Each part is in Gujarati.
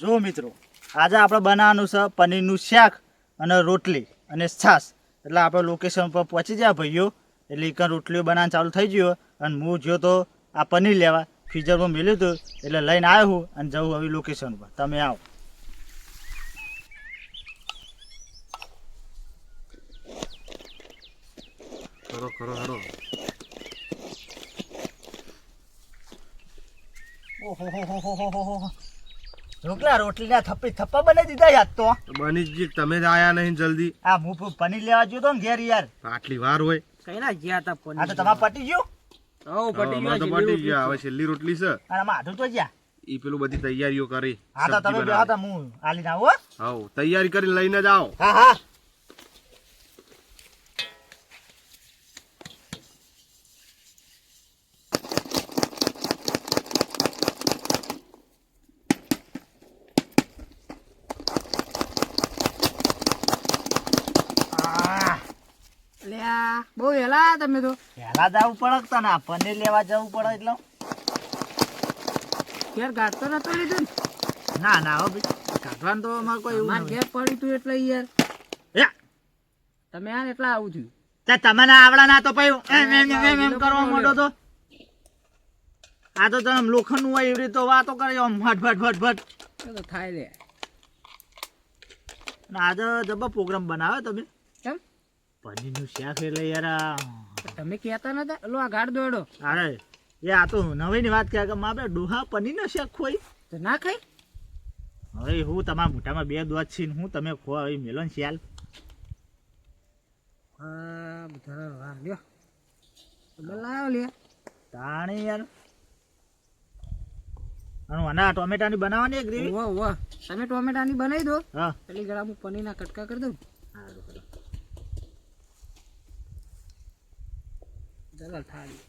જો મિત્રો આજે આપણે બનાવવાનું છે પનીરનું શાક અને રોટલી અને છાશ. એટલે આપણે લોકેશન પર પહોંચી ગયા ભાઈઓ. એટલે એક રોટલીઓ બનાવવાનું ચાલુ થઈ ગયો અને હું જો તો આ પનીર લેવા ફ્રીઝરમાં મેલ્યું હતું. એટલે લઈને આવ્યો હું અને જવું હવે લોકેશન પર. તમે આવો. કરો કરો કરો ઓહો ઢોકળા રોટલીના થપ્પી થપ્પા બનાવી દીધા યાદ તો. બની જ તમે જ આયા નહીં જલ્દી. આ હું પનીર લેવા ગયો તો ને ઘેર યાર. આટલી વાર હોય. કઈ ના ગયા તા પનીર? આ તો તમારે પટી ગયું? ઓ પટી ગયો તો પટી ગયા. હવે છેલ્લી રોટલી છે. અને આમાં આઢું તો ગયા ઈ પેલું બધી તૈયારીઓ કરી. હા તો તમે સબ્જી તા. હું આલીને આવો હો. તૈયારી કરી લઈને જ આવો. હા હા આહ, લ્યા બહુ હેલા તમે તો. પેલા જવું પડે તને? આ પનીર લેવા જવું પડે એટલે. ઘેર ગાતો નતો લીધું ના? ના હો ભાઈ. કાઢવાનું તો અમારે કોઈ એવું ઘેર પડ્યું તું એટલે યાર. તમે યાર એટલા આવું થયું. તે તમે ના આવડા ના તો પછી એમ કરવા માંડો તો? આ તો તમે લોખંડનું હોય એવી રીતે વાતો કરે આમ ફટ ફટ ફટ ફટ તો થાય લે. આજે જબર પ્રોગ્રામ બનાવ્યો તમે? કેમ? પનીરનું શાક એટલે યાર. આ તમે કહેતા નતા? લો આ ગાડ દોડો. અરે એ આ તો નવીની વાત કહે કે મારે ડોહા પની ન શક ખોઈ તો ના ખાઈ હવે હું તમારા મોઢામાં બે દોત છીન હું તમે ખો હવે મેલો ને શ્યાલ. હા બધા વાહ લ્યો. બોલાયો લે તાણી યાર. અને આના ટોમેટાની બનાવવાની ગ્રેવી? વાહ વાહ તમે ટોમેટાની બનાવી દો. હા. પેલી ગળા હું પનીરના કટકા કરી દઉં. સારું. સારું. ચાલો થાળી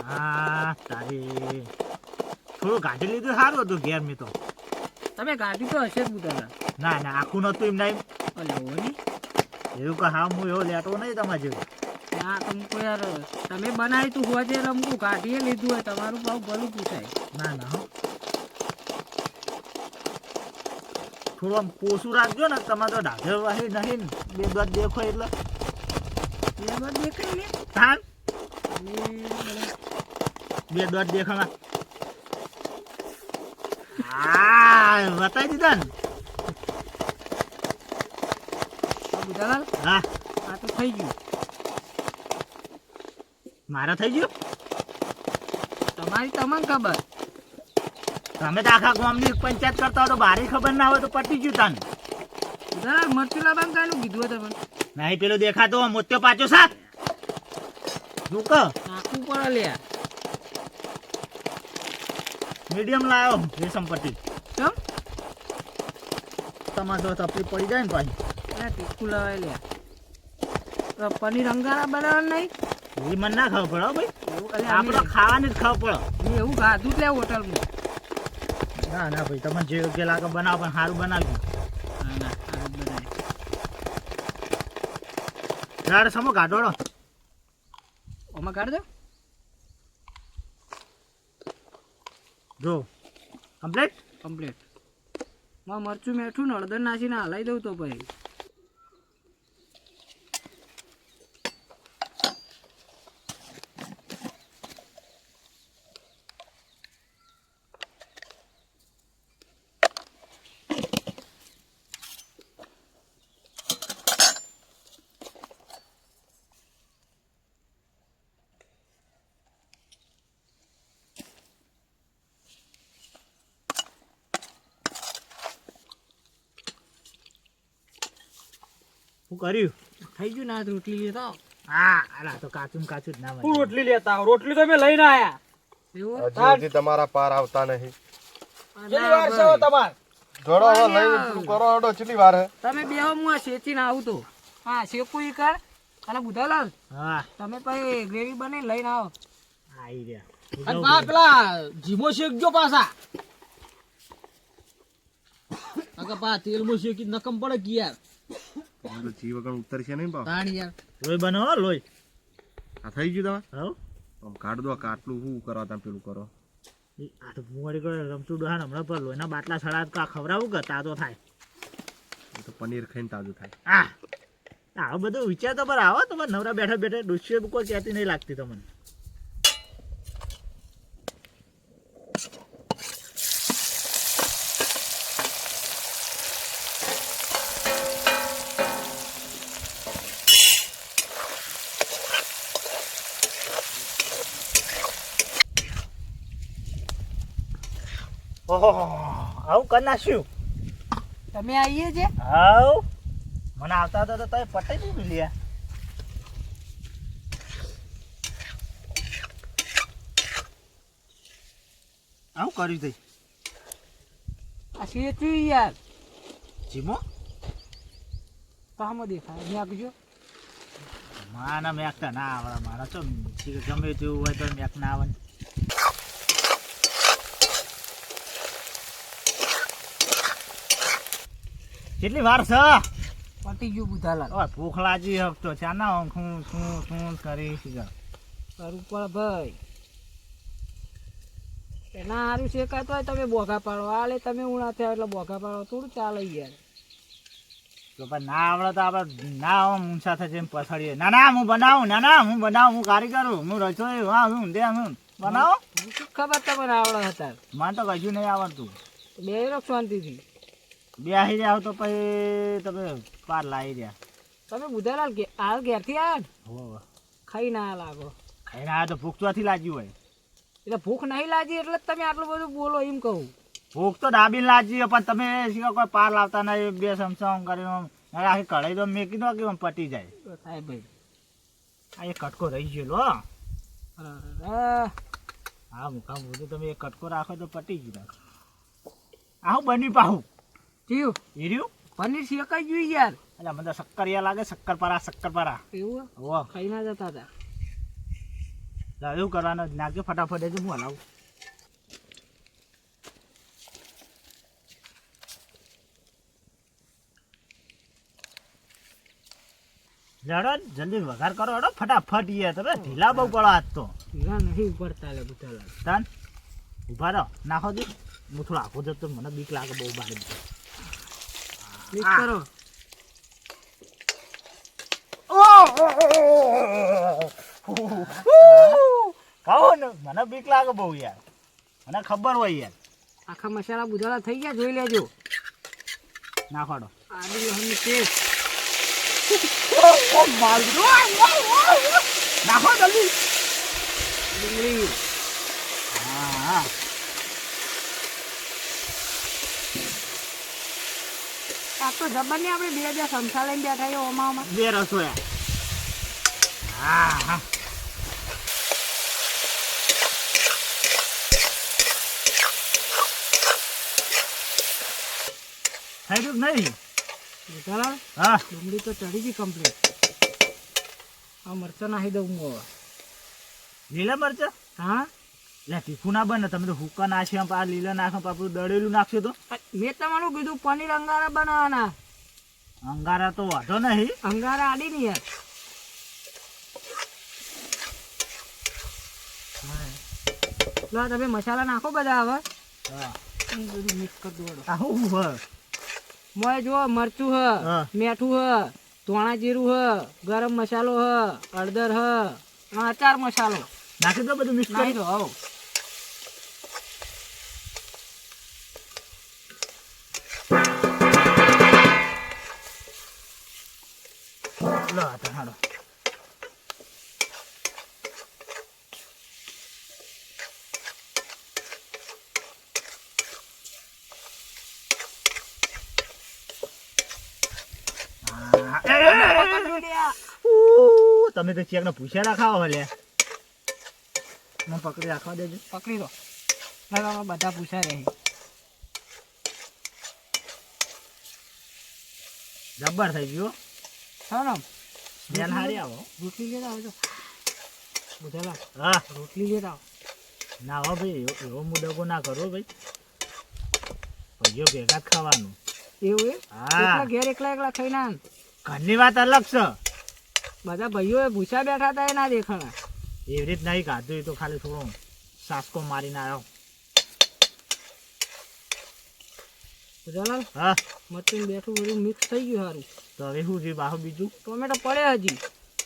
હા તારી. થોડું ગાડી લીધું સારું હતું ઘેર મેં તો. તમે ગાડી તો હશે જ બુધાના. ના ના આખું નતું એમ નહીં? એવું કે હા હું એવો લેતો નહીં તમારે જેવું. ના તમકો યાર તમે બનાવી તું હોય એટલે રમકું કાઢીએ લીધું હોય તમારું ભાવ ભલું પૂછાય. ના ના હો. થોડું આમ પોસું રાખજો ને તમારે તો ડાઢર વાહી નહીં બે બાદ દેખો એટલે. બે બાદ દેખાય ને? બધા બે દોઢ દેખામાં હા બતાવી દીધા ને. આ હા. આ તો થઈ ગયું. મારા થઈ ગયું? તમારી તમને ખબર. તમે તો આખા ગામની પંચાયત કરતા હોય તો બારી ખબર ના હોય તો પટી ગયું તાન. બુધાલાલ મરચુલા લાવવાનું કાનું કીધું હોય તમને નહીં પેલો દેખાતો મોત્યો પાછો સાત રૂક નાખવું પડે લ્યા મીડિયમ લાવ્યો રેશમ સંપત્તિ કેમ? તમારે તો તકલીફ પડી જાય ને પાછી. અરે તીખું લવાય તો પનીર અંગારા બનાવવાનું નહીં? એ મને ના ખબર પડે ભાઈ. આપણે ખાવાની જ ખબર પડે. એવું ખાધું જ લે હોટલમાં. ના ના ભાઈ તમે જે યોગ્ય લાગે બનાવો પણ સારું બનાવ્યું ના ના સારું જ બનાય સમો ગાડોડો ઓમાં દો. જો કમ્પ્લીટ કમ્પ્લીટમાં મરચું મેઠું ને હળદર નાખીને હલાવી દઉં તો પછી. શું કર્યું? થઈ ગયું ના રોટલી લેતા આવો. હા અલા તો કાચું કાચું જ ના હોય રોટલી લેતા આવો. રોટલી તો મેં લઈને આયા. હજી હજી તમારા પાર આવતા નહીં. ના, ભાઈ. જોડો હો લઈ કરો હડો કેટલી વાર તમે બે હું આ શેચીને આવું તો. હા શેકું ઈ કર. અને બુધાલાલ હા. તમે પછી ગ્રેવી બની લઈને આવો. આઈ રહ્યા. અને પા પેલા જીમો શેકજો પાછા. અગર પા તેલમાં શેકી નકમ પડે કે યાર? તો જી વગર ઉતરશે નહીં બા તાણ યાર. લોહી બનાવો હો, લોહી. આ થઈ ગયું તમે હવ. આમ કાઢ દો કાટલું શું કરો તમે પેલું કરો? આ તો ભૂંગળી કરે રમતું ડોહાન હમણાં પર લોહીના બાટલા સડા કા ખવડાવું કે તાજો થાય? એ તો પનીર ખાઈને તાજું થાય. આ આ બધું વિચાર તો પર આવો તમે નવરા બેઠા બેઠા ડોસીઓ કોઈ કહેતી નહીં લાગતી તમને. ઓહો આવું કરી નાખ્યું. તમે આવીએ છે હાવ મને આવતા હતા તો તમે પટાઈ દીધું લ્યા. આવું કર્યું તઈ આ શેચ્યું યાર? જીમો? કામ દેખાય મેકજો માના મેકતા ના આવડે મારા ચો ગમે તેવું હોય તો મેક ના આવે કેટલી વાર છે? પતી ગયું બુધાલાલ. ઓય ભૂખ લાગી હકતો ચાના હું શું શું કરી છે કરવું પણ ભાઈ. એના સારું શેકાતો હોય તમે બોઘા પાડો. આલે તમે ઉણા થયા એટલે બોઘા પાડો. થોડું ચાલે યાર તો પણ ના આવડે તો આપણે ના આવો મૂંછા થશે એમ પછાડીએ. ના ના હું બનાવું ના ના હું બનાવું હું કારીગર હું હું રસોઈ હા હું દે હું. બનાવો? શું ખબર તમને આવડે હતા? મને તો કજું નહીં આવડતું. બે શાંતિથી બેસી જાવ તો પછી તમે પાર લાવી રહ્યા. તમે બુધાલાલ હાલ ઘેરથી આવ્યા ને? હો ખાઈ ના લાગો. ખાઈ ના તો ભૂખ ચોથી લાગી હોય. એટલે ભૂખ નહીં લાગી એટલે જ તમે આટલું બધું બોલો એમ કહું. ભૂખ તો ડાબી લાગી પણ તમે શીખો કોઈ પાર લાવતા નહીં બે સમસમ કરીને આખી કઢાઈ તો મેકી દો કે પટી જાય. થાય ભાઈ આ એક કટકો રહી ગયેલો લો હા મુકામ બધું તમે એક કટકો રાખો તો પટી ગયું. આવું બની પાહું. જીવ. એ રહ્યું પનીર શેકાઈ ગયું યાર. એટલે મને તો શક્કરિયા લાગે શક્કરપારા શક્કરપારા. એવું? હો. ખાઈ ના જતા હતા. એવું કરવાનું નાખ્યો ફટાફટ એ હું હલાવું. જાડો જલ્દી વઘાર કરો હડો ફટાફટ ઈએ તમે ઢીલા બહુ પડો આજ તો. ઢીલા નહીં ઉપડતા લે બધા તાન ઊભા રહો નાખો દી હું થોડું આખો જતો મને બીક લાગે બહુ બારી મિક્સ કરો. કહો ને મને બીક લાગે બહુ યાર. મને ખબર હોય યાર. આખા મસાલા બુધાલા થઈ ગયા જોઈ લેજો. નાખોડો આદુ લસણની પેસ્ટ નાખો જલ્દી. ડુંગળી. હા હા. આ તો જબર ને આપણે બે બે સમસા લઈને બેઠા છે ઓમાં ઓમાં બે રસોયા હા હા. થઈ ગયું નહીં? હા. ડુંગળી તો ચડી ગઈ કમ્પ્લીટ આ મરચાં નાખી દઉં હું હવે. લીલા મરચા? હા. લે તીખું ના બને તમે તો હુક્કા નાખે આ લીલા નાખો પાપડું દળેલું નાખશો તો. મેં તમારું કીધું પનીર અંગારા બનાવવાના. અંગારા તો વાંધો નહીં. અંગારા આડી નહીં યાર લો તમે મસાલા નાખો બધા હવે. બધું મિક્સ કરી હ મોય જો મરચું હ મેઠું હ ધોણા જીરું હ ગરમ મસાલો હ હળદર હ અચાર મસાલો. નાખી દો બધું મિક્સ કરી. દો હવ લો તો હાલો. હા. એ, એ, એ, એ, તમે તો ચેક ને પૂછ્યા રાખાવો હલે મને પકડી રાખવા દેજો. પકડી દો બધા પૂછા રહે. જબ્બર થઈ ગયો હા. ને સ્મેલ હારી આવો. રોટલી લેતા આવજો. બુધાલા હા. રોટલી લેતા આવો. ના હો ભાઈ એવો- મુદગો ના કરો ભાઈ. ભાઈઓ ભેગા ખાવાનું. એવું એ હા. ઘેર એકલા એકલા ખાઈને. ઘરની વાત અલગ છે. બધા ભાઈઓ ભૂસા બેઠા હતા એ ના દેખાણા. એવી રીત નહીં ખાધું એ તો ખાલી થોડો સાસકો મારીને આવ્યો બુધાલાલ હા. મરચું બેઠું બધું મિક્સ થઈ ગયું સારું તો હવે શું છે બાહુ બીજું? ટોમેટો પડે હજી.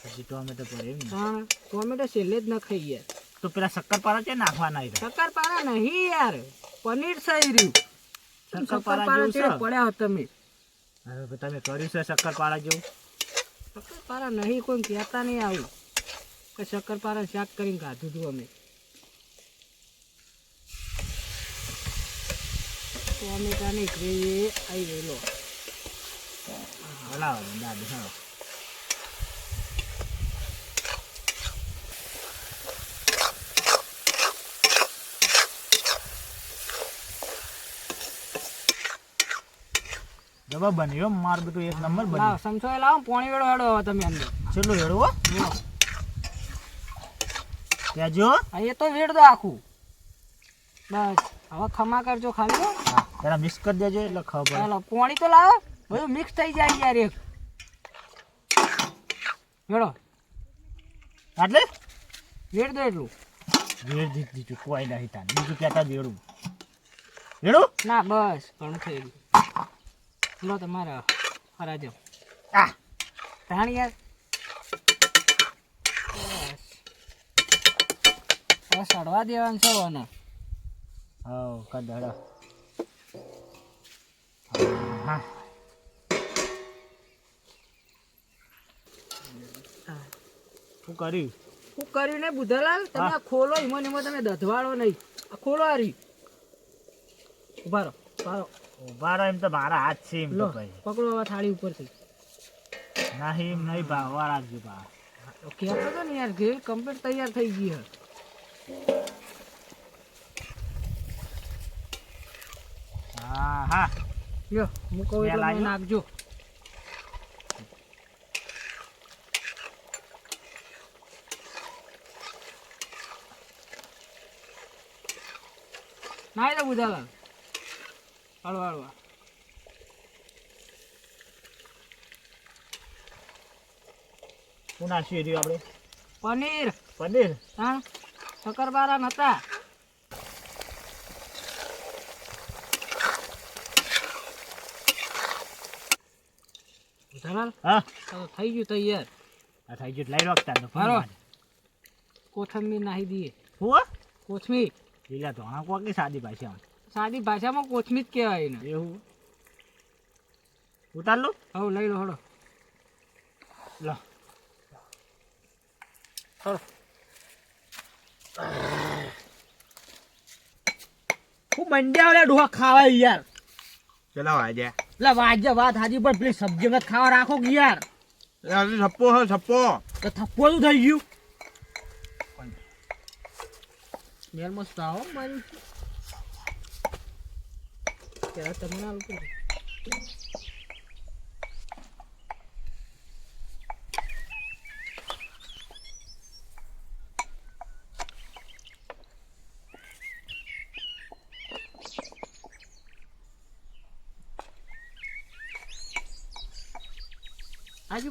હજી ટોમેટો પડે એમ હા ટોમેટો છેલ્લે જ ન ખાઈ યાર તો પેલા શક્કરપારા છે નાખવાના શક્કરપારા નહીં યાર પનીર સહી રહ્યું. શક્કરપારા જેવું છે? પડ્યા તમે. હવે તમે કર્યું છે શક્કરપારા જેવું? શક્કરપારા નહીં કોઈ કહેતા નહીં આવું. કે શક્કરપારા શાક કરીને ખાધું હતું અમે. ટોમેટાની ગ્રેવી આવી ગયેલો બોલાવો દાદી હા જવા બન્યો માર બધું એક નંબર બન્યો. સમજો એ લાવો પોણી વેળો હેડો હવે તમે અંદર. ચલો હેડવો ત્યાં જો. એ તો વેડ દો આખું. બસ હવે ખમા કરજો ખાલી જરા મિક્સ કરી દેજો એટલે ખબર. ચાલો પાણી તો લાવો. બધું મિક્સ થઈ જાય યાર એક. વેડો એટલે વેડ દો એટલું. વેડ દીધ દીધું કોઈ નહીં તાન. બીજું કહેતા વેડું વેડું ના બસ ઘણું થઈ ગયું. લો તમારા ફરાજો આ. તાણ યાર. બસ. સડવા દેવાનું છે ઓને હા કદડા શું કર્યું? શું કર્યું ને બુધાલાલ? તમે ખોલો એમાં ને તમે દધવાળો નહીં. આ ખોલો હારી. ઊભા રહો ઊભા ઊભા રહો એમ તો મારા હાથ છે એમ તો ભાઈ. પકડો હવે થાળી ઉપરથી. નહીં એમ નહીં ભાવવા રાખજો બા. કહેતો હતો ને યાર ગ્રેવી કમ્પ્લીટ તૈયાર થઈ ગઈ હે હા હા. લ્યો મૂકો એટલે? નાખજો. નાઈ દો બુધાલાલ હળવા હળવા. શું નાખ્યું આપણે? પનીર. પનીર? હા શક્કરપારા નતા. બુધાલાલ હા. તો થઈ ગયું તૈયાર. આ થઈ ગયું. લઈ રાખતા તો. ફરો કોથમીર નાહી દઈએ. હું? કોથમીર. લીલા ધોણા કોકી સાદી ભાષામાં. સાદી ભાષામાં કોથમીર જ કહેવાય એને. એવું? ઉતાર લો. હવે લઈ લો હડો લો. હું મંડ્યા ડોહા ખાવા યાર. ચલાવ આજે. એટલે વાજે વાત હાજી પણ પેલી સબ્જી મત ખાવા રાખો કે યાર? આજે થપ્પો હે થપ્પો તો થપ્પો શું થઈ ગયું? મેલ મસ્ત આવો મારી. ત્યારે તમને આલું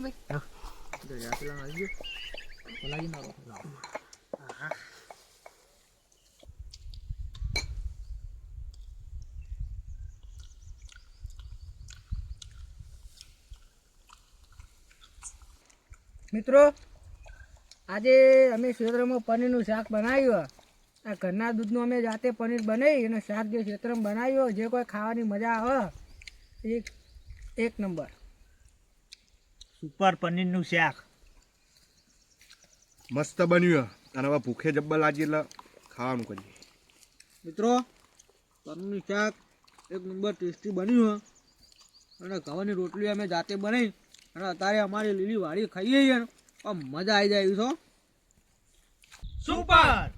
પડે. આજુ ભાઈ બોલાવી મારો મિત્રો આજે અમે ક્ષેત્રમાં પનીરનું શાક બનાવ્યું. આ ઘરના દૂધનું અમે જાતે પનીર બનાવી અને શાક જે ક્ષેત્રમાં બનાવ્યું જે કોઈ ખાવાની મજા આવે એક એક નંબર. સુપર પનીરનું શાક. મસ્ત બન્યું હે. અને હવે ભૂખે જબ્બર લાગી એટલે ખાવાનું કરીએ. મિત્રો પનીરનું શાક એક નંબર ટેસ્ટી બન્યું હે અને ઘઉંની રોટલી અમે જાતે બનાવી. અને અત્યારે અમારી લીલી વાડી ખાઈએ છીએ. આમ મજા આવી જાય છો સુપર